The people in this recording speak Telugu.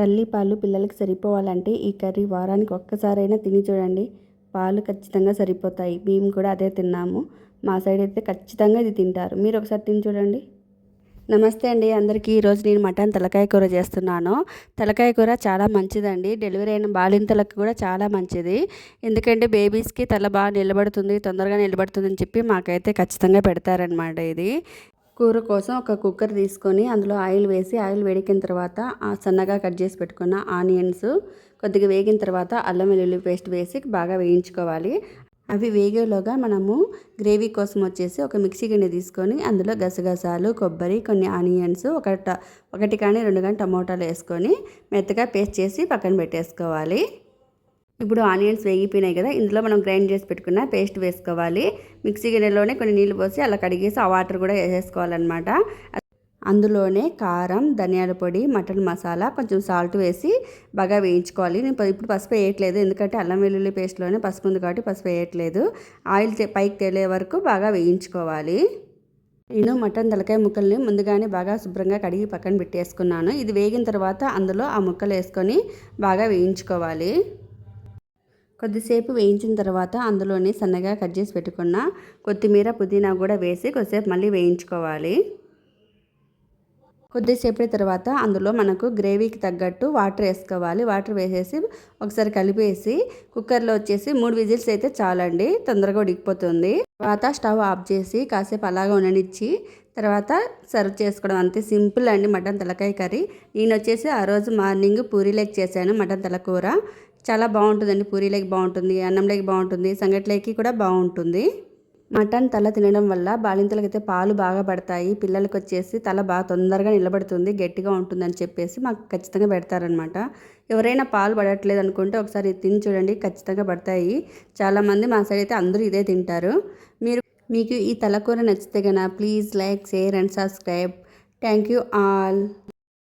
తల్లి పాలు పిల్లలకి సరిపోవాలంటే ఈ కర్రీ వారానికి ఒక్కసారైనా తిని చూడండి. పాలు ఖచ్చితంగా సరిపోతాయి. మేము కూడా అదే తిన్నాము. మా సైడ్ అయితే ఖచ్చితంగా ఇది తింటారు. మీరు ఒకసారి తిని చూడండి. నమస్తే అండి. అందరికీ ఈరోజు నేను మటన్ తలకాయ కూర చేస్తున్నాను. తలకాయ కూర చాలా మంచిదండి. డెలివరీ అయిన బాలింతలకు కూడా చాలా మంచిది. ఎందుకంటే బేబీస్కి తల బాగా నిలబడుతుంది తొందరగా నిలబడుతుంది అని చెప్పి మాకైతే ఖచ్చితంగా పెడతారనమాట ఇది. కూర కోసం ఒక కుక్కర్ తీసుకొని అందులో ఆయిల్ వేసి ఆయిల్ వేడికిన తర్వాత ఆ సన్నగా కట్ చేసి పెట్టుకున్న ఆనియన్స్ కొద్దిగా వేగిన తర్వాత అల్లం వెల్లుల్లి పేస్ట్ వేసి బాగా వేయించుకోవాలి. అవి వేగేలోగా మనము గ్రేవీ కోసం వచ్చేసి ఒక మిక్సీ గిన్నె తీసుకొని అందులో గసగసాలు కొబ్బరి కొన్ని ఆనియన్స్ ఒక ఒకటి కానీ రెండు కానీ టమోటాలు వేసుకొని మెత్తగా పేస్ట్ చేసి పక్కన పెట్టేసుకోవాలి. ఇప్పుడు ఆనియన్స్ వేగిపోయినాయి కదా ఇందులో మనం గ్రైండ్ చేసి పెట్టుకున్న పేస్ట్ వేసుకోవాలి. మిక్సీ గిన్నెలోనే కొన్ని నీళ్ళు పోసి అలా కడిగేసి ఆ వాటర్ కూడా వేసేసుకోవాలన్నమాట. అందులోనే కారం ధనియాల పొడి మటన్ మసాలా కొంచెం సాల్ట్ వేసి బాగా వేయించుకోవాలి. నేను ఇప్పుడు పసుపు వేయట్లేదు ఎందుకంటే అల్లం వెల్లుల్లి పేస్ట్లోనే పసుపు ఉంది కాబట్టి పసుపు వేయట్లేదు. ఆయిల్ పైకి తేలే వరకు బాగా వేయించుకోవాలి. నేను మటన్ తలకాయ ముక్కల్ని ముందుగానే బాగా శుభ్రంగా కడిగి పక్కన పెట్టేసుకున్నాను. ఇది వేగిన తర్వాత అందులో ఆ ముక్కలు వేసుకొని బాగా వేయించుకోవాలి. కొద్దిసేపు వేయించిన తర్వాత అందులోనే సన్నగా కట్ చేసి పెట్టుకున్న కొత్తిమీర పుదీనా కూడా వేసి కొద్దిసేపు మళ్ళీ వేయించుకోవాలి. కొద్దిసేపటి తర్వాత అందులో మనకు గ్రేవీకి తగ్గట్టు వాటర్ వేసుకోవాలి. వాటర్ వేసేసి ఒకసారి కలిపేసి కుక్కర్లో వచ్చేసి మూడు విజిల్స్ అయితే చాలండి తొందరగా ఉడికిపోతుంది. తర్వాత స్టవ్ ఆఫ్ చేసి కాసేపు అలాగా ఉండనిచ్చి తర్వాత సర్వ్ చేసుకోవడం అంతే. సింపుల్ అండి మటన్ తలకాయ కర్రీ. నేను వచ్చేసి ఆ రోజు మార్నింగ్ పూరీలోకి చేశాను మటన్ తలకూర చాలా బాగుంటుందండి. పూరీలోకి బాగుంటుంది అన్నంలోకి బాగుంటుంది సంగట్లోకి కూడా బాగుంటుంది. మటన్ తల తినడం వల్ల బాలింతలకైతే పాలు బాగా పడతాయి. పిల్లలకి వచ్చేసి తల బాగా తొందరగా నిలబడుతుంది గట్టిగా ఉంటుందని చెప్పేసి మాకు ఖచ్చితంగా పెడతారనమాట ఎవరైనా పాలు పడట్లేదు అనుకుంటే ఒకసారి తిని చూడండి ఖచ్చితంగా పడతాయి. చాలామంది మా సైడ్ అయితే అందరూ ఇదే తింటారు. మీరు మీకు ఈ తలకూర నచ్చితే కనుక please like share and subscribe. Thank you all.